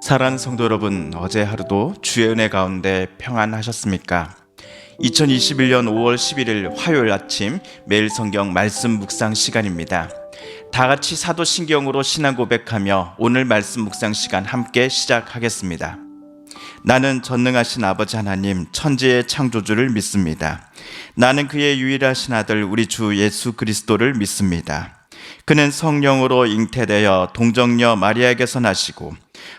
사랑하는 성도 여러분, 어제 하루도 주의 은혜 가운데 평안하셨습니까? 2021년 5월 11일 화요일 아침 매일 성경 말씀 묵상 시간입니다. 다 같이 사도신경으로 신앙 고백하며 오늘 말씀 묵상 시간 함께 시작하겠습니다. 나는 전능하신 아버지 하나님 천지의 창조주를 믿습니다. 나는 그의 유일하신 아들 우리 주 예수 그리스도를 믿습니다. 그는 성령으로 잉태되어 동정녀 마리아에게서 나시고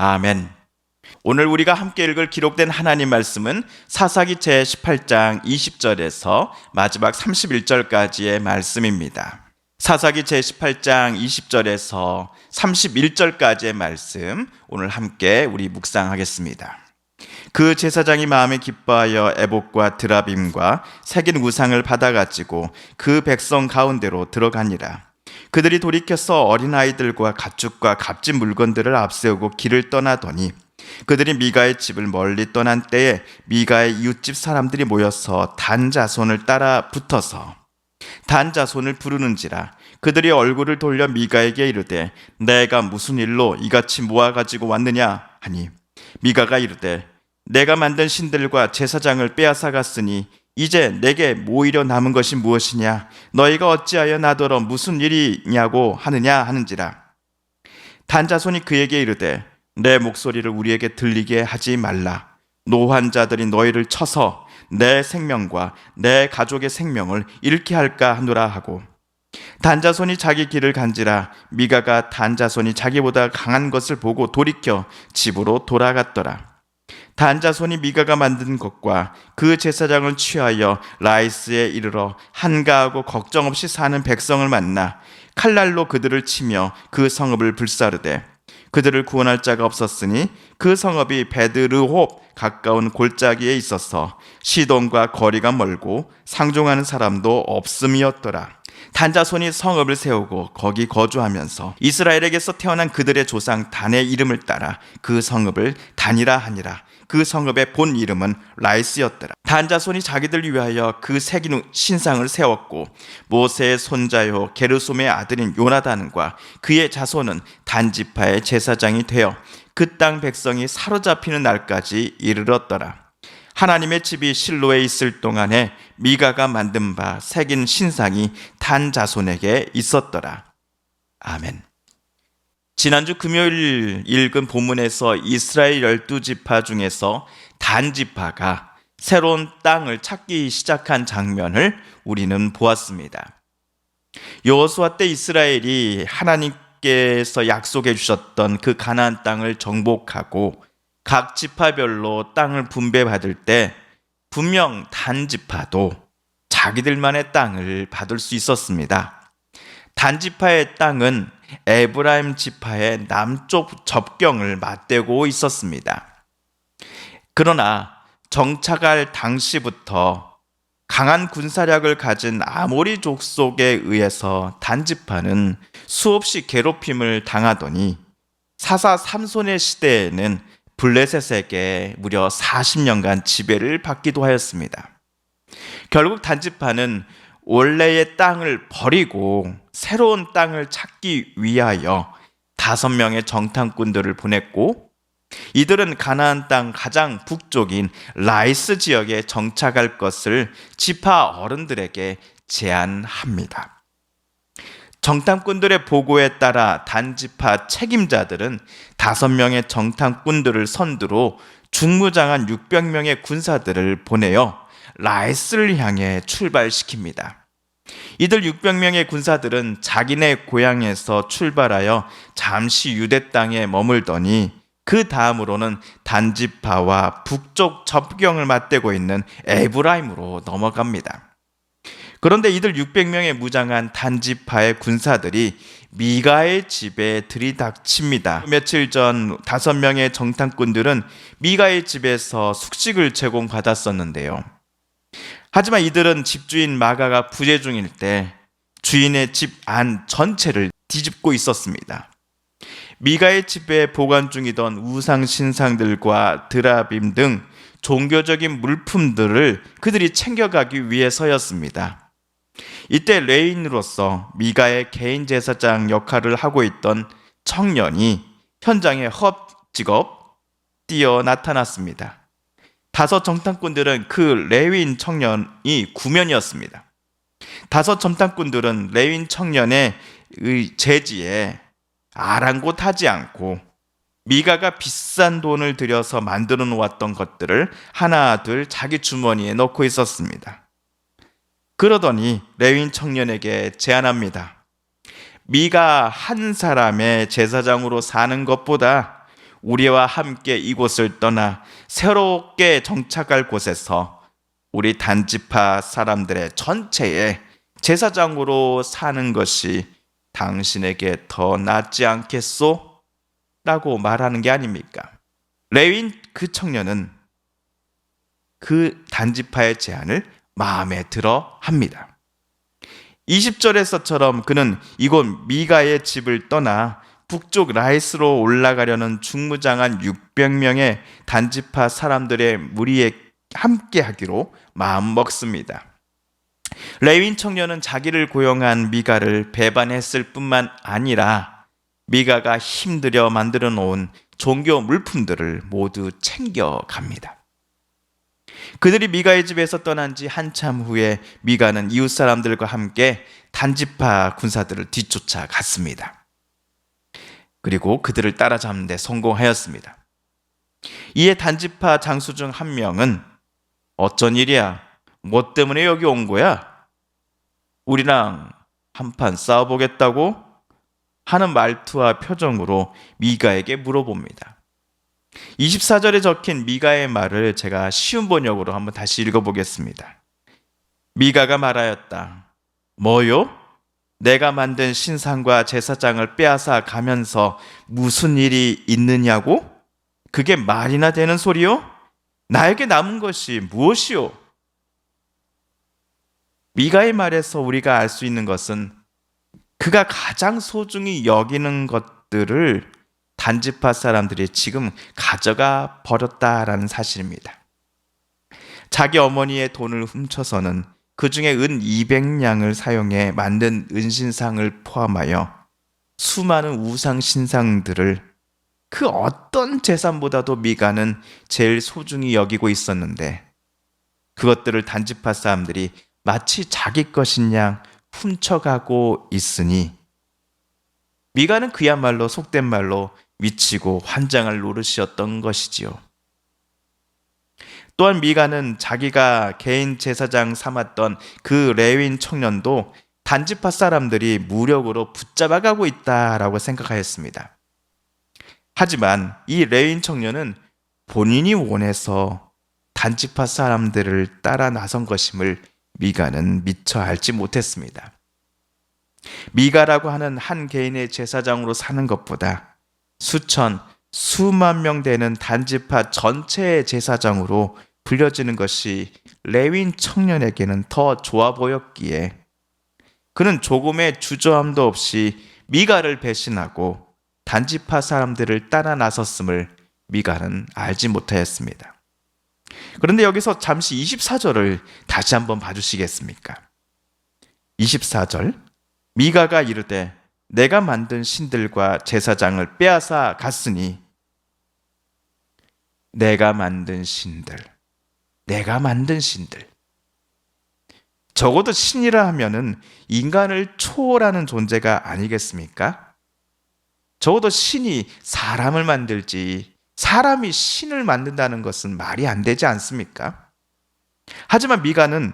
아멘. 오늘 우리가 함께 읽을 기록된 하나님 말씀은 사사기 제 18장 20절에서 마지막 31절까지의 말씀입니다. 사사기 제 18장 20절에서 31절까지의 말씀 오늘 함께 우리 묵상하겠습니다. 그 제사장이 마음에 기뻐하여 에복과 드라빔과 새긴 우상을 받아가지고 그 백성 가운데로 들어가니라. 그들이 돌이켜서 어린아이들과 가축과 값진 물건들을 앞세우고 길을 떠나더니 그들이 미가의 집을 멀리 떠난 때에 미가의 이웃집 사람들이 모여서 단 자손을 따라 붙어서 단 자손을 부르는지라 그들이 얼굴을 돌려 미가에게 이르되 내가 무슨 일로 이같이 모아 가지고 왔느냐 하니 미가가 이르되 내가 만든 신들과 제사장을 빼앗아 갔으니 이제 내게 모이려 남은 것이 무엇이냐? 너희가 어찌하여 나더러 무슨 일이냐고 하느냐 하는지라. 단자손이 그에게 이르되 내 목소리를 우리에게 들리게 하지 말라. 노환 자들이 너희를 쳐서 내 생명과 내 가족의 생명을 잃게 할까 하노라 하고 단자손이 자기 길을 간지라 미가가 단자손이 자기보다 강한 것을 보고 돌이켜 집으로 돌아갔더라 단자손이 미가가 만든 것과 그 제사장을 취하여 라이스에 이르러 한가하고 걱정 없이 사는 백성을 만나 칼날로 그들을 치며 그 성읍을 불사르되 그들을 구원할 자가 없었으니 그 성읍이 베드르홉 가까운 골짜기에 있어서 시돈과 거리가 멀고 상종하는 사람도 없음이었더라. 단자손이 성읍을 세우고 거기 거주하면서 이스라엘에게서 태어난 그들의 조상 단의 이름을 따라 그 성읍을 단이라 하니라. 그 성읍의 본 이름은 라이스였더라. 단자손이 자기들 위하여 그 새긴 신상을 세웠고 모세의 손자요 게르솜의 아들인 요나단과 그의 자손은 단지파의 제사장이 되어 그 땅 백성이 사로잡히는 날까지 이르렀더라. 하나님의 집이 실로에 있을 동안에 미가가 만든 바 새긴 신상이 단 자손에게 있었더라. 아멘. 지난주 금요일 읽은 본문에서 이스라엘 열두 지파 중에서 단 지파가 새로운 땅을 찾기 시작한 장면을 우리는 보았습니다. 여호수아 때 이스라엘이 하나님께서 약속해 주셨던 그 가나안 땅을 정복하고 각 지파별로 땅을 분배받을 때 분명 단 지파도 자기들만의 땅을 받을 수 있었습니다. 단 지파의 땅은 에브라임 지파의 남쪽 접경을 맞대고 있었습니다. 그러나 정착할 당시부터 강한 군사력을 가진 아모리 족속에 의해서 단지파는 수없이 괴롭힘을 당하더니 사사 삼손의 시대에는 블레셋에게 무려 40년간 지배를 받기도 하였습니다. 결국 단지파는 원래의 땅을 버리고 새로운 땅을 찾기 위하여 다섯 명의 정탐꾼들을 보냈고 이들은 가나안 땅 가장 북쪽인 라이스 지역에 정착할 것을 지파 어른들에게 제안합니다. 정탐꾼들의 보고에 따라 단지파 책임자들은 다섯 명의 정탐꾼들을 선두로 중무장한 600명의 군사들을 보내어 라이스를 향해 출발시킵니다. 이들 600명의 군사들은 자기네 고향에서 출발하여 잠시 유대 땅에 머물더니 그 다음으로는 단지파와 북쪽 접경을 맞대고 있는 에브라임으로 넘어갑니다. 그런데 이들 600명의 무장한 단지파의 군사들이 미가의 집에 들이닥칩니다. 며칠 전 다섯 명의 정탐꾼들은 미가의 집에서 숙식을 제공받았었는데요. 하지만 이들은 집주인 마가가 부재 중일 때 주인의 집 안 전체를 뒤집고 있었습니다. 미가의 집에 보관 중이던 우상 신상들과 드라빔 등 종교적인 물품들을 그들이 챙겨가기 위해서였습니다. 이때 레인으로서 미가의 개인 제사장 역할을 하고 있던 청년이 현장에 헛직업 뛰어 나타났습니다. 다섯 정탐꾼들은 그 레윈 청년이 구면이었습니다. 다섯 점탐꾼들은 레윈 청년의 의 제지에 아랑곳하지 않고 미가가 비싼 돈을 들여서 만들어 놓았던 것들을 하나 둘 자기 주머니에 넣고 있었습니다. 그러더니 레윈 청년에게 제안합니다. 미가 한 사람의 제사장으로 사는 것보다 우리와 함께 이곳을 떠나 새롭게 정착할 곳에서 우리 단지파 사람들의 전체에 제사장으로 사는 것이 당신에게 더 낫지 않겠소? 라고 말하는 게 아닙니까? 레윈 그 청년은 그 단지파의 제안을 마음에 들어 합니다. 20절에서처럼 그는 이곳 미가의 집을 떠나 북쪽 라이스로 올라가려는 중무장한 600명의 단지파 사람들의 무리에 함께 하기로 마음 먹습니다. 레윈 청년은 자기를 고용한 미가를 배반했을 뿐만 아니라 미가가 힘들여 만들어 놓은 종교 물품들을 모두 챙겨 갑니다. 그들이 미가의 집에서 떠난 지 한참 후에 미가는 이웃 사람들과 함께 단지파 군사들을 뒤쫓아 갔습니다. 그리고 그들을 따라잡는 데 성공하였습니다. 이에 단지파 장수 중 한 명은 어쩐 일이야? 뭐 때문에 여기 온 거야? 우리랑 한판 싸워보겠다고? 하는 말투와 표정으로 미가에게 물어봅니다. 24절에 적힌 미가의 말을 제가 쉬운 번역으로 한번 다시 읽어보겠습니다. 미가가 말하였다. 뭐요? 내가 만든 신상과 제사장을 빼앗아 가면서 무슨 일이 있느냐고? 그게 말이나 되는 소리요? 나에게 남은 것이 무엇이요? 미가의 말에서 우리가 알 수 있는 것은 그가 가장 소중히 여기는 것들을 단지파 사람들이 지금 가져가 버렸다라는 사실입니다. 자기 어머니의 돈을 훔쳐서는 그 중에 은 200냥을 사용해 만든 은신상을 포함하여 수많은 우상 신상들을 그 어떤 재산보다도 미가는 제일 소중히 여기고 있었는데 그것들을 단지파 사람들이 마치 자기 것인 양 훔쳐가고 있으니 미가는 그야말로 속된 말로 미치고 환장할 노릇이었던 것이지요. 또한 미가는 자기가 개인 제사장 삼았던 그 레윈 청년도 단지파 사람들이 무력으로 붙잡아가고 있다라고 생각하였습니다. 하지만 이 레윈 청년은 본인이 원해서 단지파 사람들을 따라 나선 것임을 미가는 미처 알지 못했습니다. 미가라고 하는 한 개인의 제사장으로 사는 것보다 수천, 수만 명 되는 단지파 전체의 제사장으로 불려지는 것이 레윈 청년에게는 더 좋아 보였기에 그는 조금의 주저함도 없이 미가를 배신하고 단지파 사람들을 따라 나섰음을 미가는 알지 못하였습니다. 그런데 여기서 잠시 24절을 다시 한번 봐주시겠습니까? 24절 미가가 이르되 내가 만든 신들과 제사장을 빼앗아 갔으니 내가 만든 신들 내가 만든 신들 적어도 신이라 하면은 인간을 초월하는 존재가 아니겠습니까? 적어도 신이 사람을 만들지 사람이 신을 만든다는 것은 말이 안 되지 않습니까? 하지만 미가는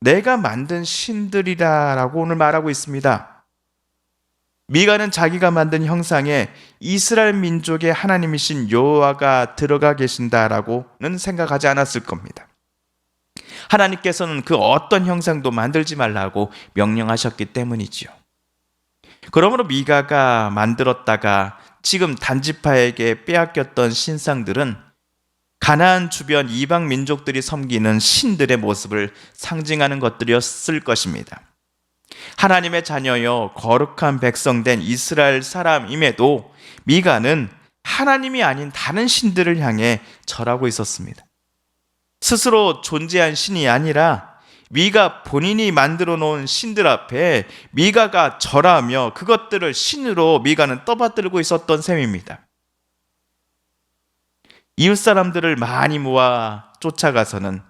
내가 만든 신들이라라고 오늘 말하고 있습니다. 미가는 자기가 만든 형상에 이스라엘 민족의 하나님이신 여호와가 들어가 계신다라고는 생각하지 않았을 겁니다. 하나님께서는 그 어떤 형상도 만들지 말라고 명령하셨기 때문이지요. 그러므로 미가가 만들었다가 지금 단지파에게 빼앗겼던 신상들은 가나안 주변 이방 민족들이 섬기는 신들의 모습을 상징하는 것들이었을 것입니다. 하나님의 자녀여 거룩한 백성된 이스라엘 사람임에도 미가는 하나님이 아닌 다른 신들을 향해 절하고 있었습니다. 스스로 존재한 신이 아니라 미가 본인이 만들어 놓은 신들 앞에 미가가 절하며 그것들을 신으로 미가는 떠받들고 있었던 셈입니다. 이웃 사람들을 많이 모아 쫓아가서는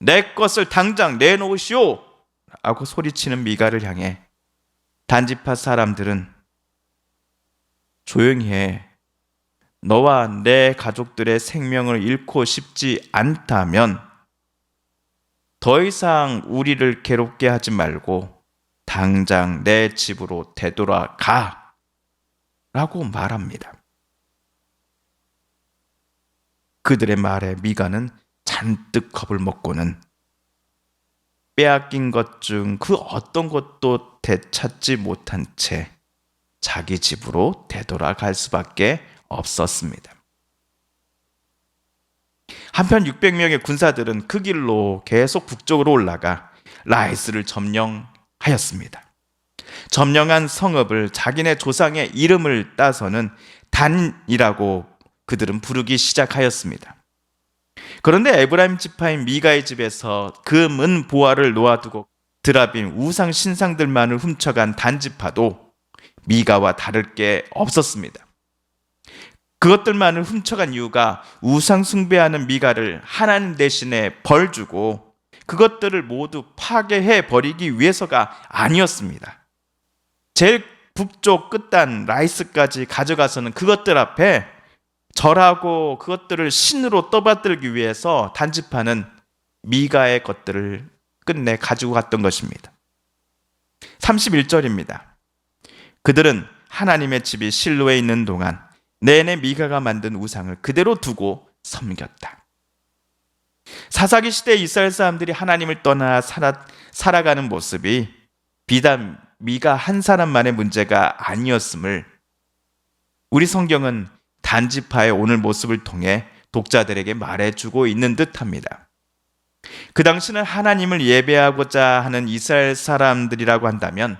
내 것을 당장 내놓으시오! 하고 소리치는 미가를 향해 단지파 사람들은 조용히 해. 너와 내 가족들의 생명을 잃고 싶지 않다면 더 이상 우리를 괴롭게 하지 말고 당장 내 집으로 되돌아가. 라고 말합니다. 그들의 말에 미가는 잔뜩 겁을 먹고는 빼앗긴 것 중 그 어떤 것도 되찾지 못한 채 자기 집으로 되돌아갈 수밖에 없었습니다. 한편 600명의 군사들은 그 길로 계속 북쪽으로 올라가 라이스를 점령하였습니다. 점령한 성읍을 자기네 조상의 이름을 따서는 단이라고 그들은 부르기 시작하였습니다. 그런데 에브라임 지파인 미가의 집에서 금은 보화를 놓아두고 드라빔 우상 신상들만을 훔쳐간 단지파도 미가와 다를 게 없었습니다. 그것들만을 훔쳐간 이유가 우상 숭배하는 미가를 하나님 대신에 벌 주고 그것들을 모두 파괴해 버리기 위해서가 아니었습니다. 제일 북쪽 끝단 라이스까지 가져가서는 그것들 앞에 절하고 그것들을 신으로 떠받들기 위해서 단지파는 미가의 것들을 끝내 가지고 갔던 것입니다. 31절입니다. 그들은 하나님의 집이 실로에 있는 동안 내내 미가가 만든 우상을 그대로 두고 섬겼다. 사사기 시대 이스라엘 사람들이 하나님을 떠나 살아, 살아가는 모습이 비단 미가 한 사람만의 문제가 아니었음을 우리 성경은 단지파의 오늘 모습을 통해 독자들에게 말해주고 있는 듯합니다. 그 당시는 하나님을 예배하고자 하는 이스라엘 사람들이라고 한다면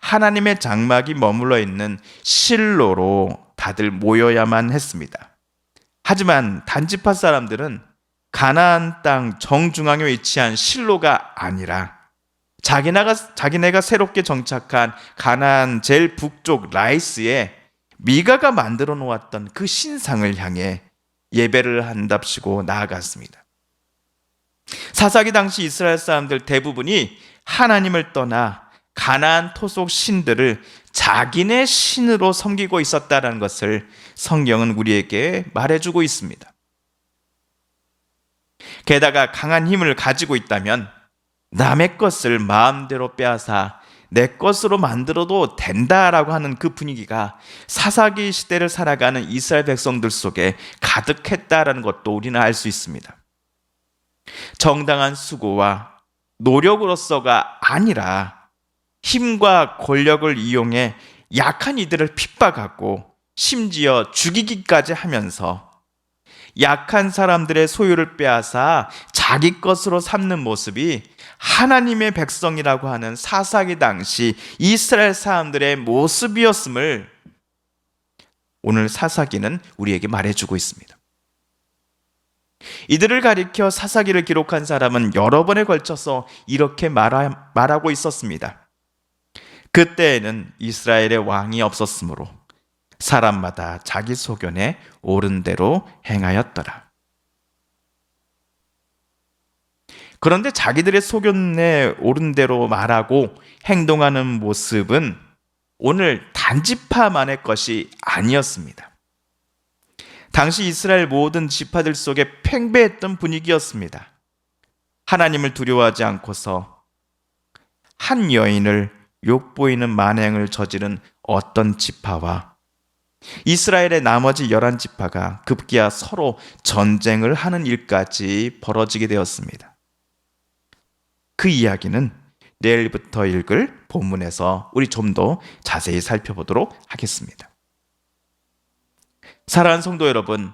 하나님의 장막이 머물러 있는 실로로 다들 모여야만 했습니다. 하지만 단지파 사람들은 가나안 땅 정중앙에 위치한 실로가 아니라 자기네가, 자기네가 새롭게 정착한 가나안 제일 북쪽 라이스에 미가가 만들어 놓았던 그 신상을 향해 예배를 한답시고 나아갔습니다. 사사기 당시 이스라엘 사람들 대부분이 하나님을 떠나 가나안 토속 신들을 자기네 신으로 섬기고 있었다는 것을 성경은 우리에게 말해주고 있습니다. 게다가 강한 힘을 가지고 있다면 남의 것을 마음대로 빼앗아 내 것으로 만들어도 된다라고 하는 그 분위기가 사사기 시대를 살아가는 이스라엘 백성들 속에 가득했다라는 것도 우리는 알 수 있습니다. 정당한 수고와 노력으로서가 아니라 힘과 권력을 이용해 약한 이들을 핍박하고 심지어 죽이기까지 하면서 약한 사람들의 소유를 빼앗아 자기 것으로 삼는 모습이 하나님의 백성이라고 하는 사사기 당시 이스라엘 사람들의 모습이었음을 오늘 사사기는 우리에게 말해주고 있습니다. 이들을 가리켜 사사기를 기록한 사람은 여러 번에 걸쳐서 이렇게 말하, 말하고 있었습니다. 그때에는 이스라엘의 왕이 없었으므로 사람마다 자기 소견에 옳은 대로 행하였더라. 그런데 자기들의 소견에 옳은 대로 말하고 행동하는 모습은 오늘 단지파만의 것이 아니었습니다. 당시 이스라엘 모든 지파들 속에 팽배했던 분위기였습니다. 하나님을 두려워하지 않고서 한 여인을 욕보이는 만행을 저지른 어떤 지파와 이스라엘의 나머지 열한 지파가 급기야 서로 전쟁을 하는 일까지 벌어지게 되었습니다. 그 이야기는 내일부터 읽을 본문에서 우리 좀 더 자세히 살펴보도록 하겠습니다. 사랑하는 성도 여러분,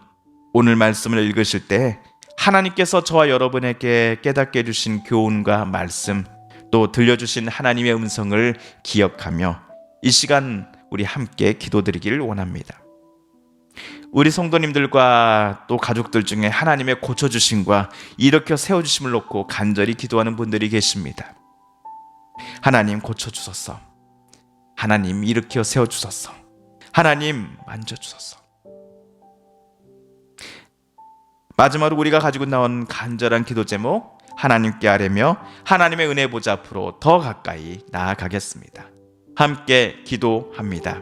오늘 말씀을 읽으실 때 하나님께서 저와 여러분에게 깨닫게 해주신 교훈과 말씀, 또 들려주신 하나님의 음성을 기억하며 이 시간 우리 함께 기도드리기를 원합니다. 우리 성도님들과 또 가족들 중에 하나님의 고쳐주심과 일으켜 세워주심을 놓고 간절히 기도하는 분들이 계십니다. 하나님 고쳐주소서. 하나님 일으켜 세워주소서. 하나님 만져주소서. 마지막으로 우리가 가지고 나온 간절한 기도 제목 하나님께 아뢰며 하나님의 은혜 보좌 앞으로 더 가까이 나아가겠습니다. 함께 기도합니다.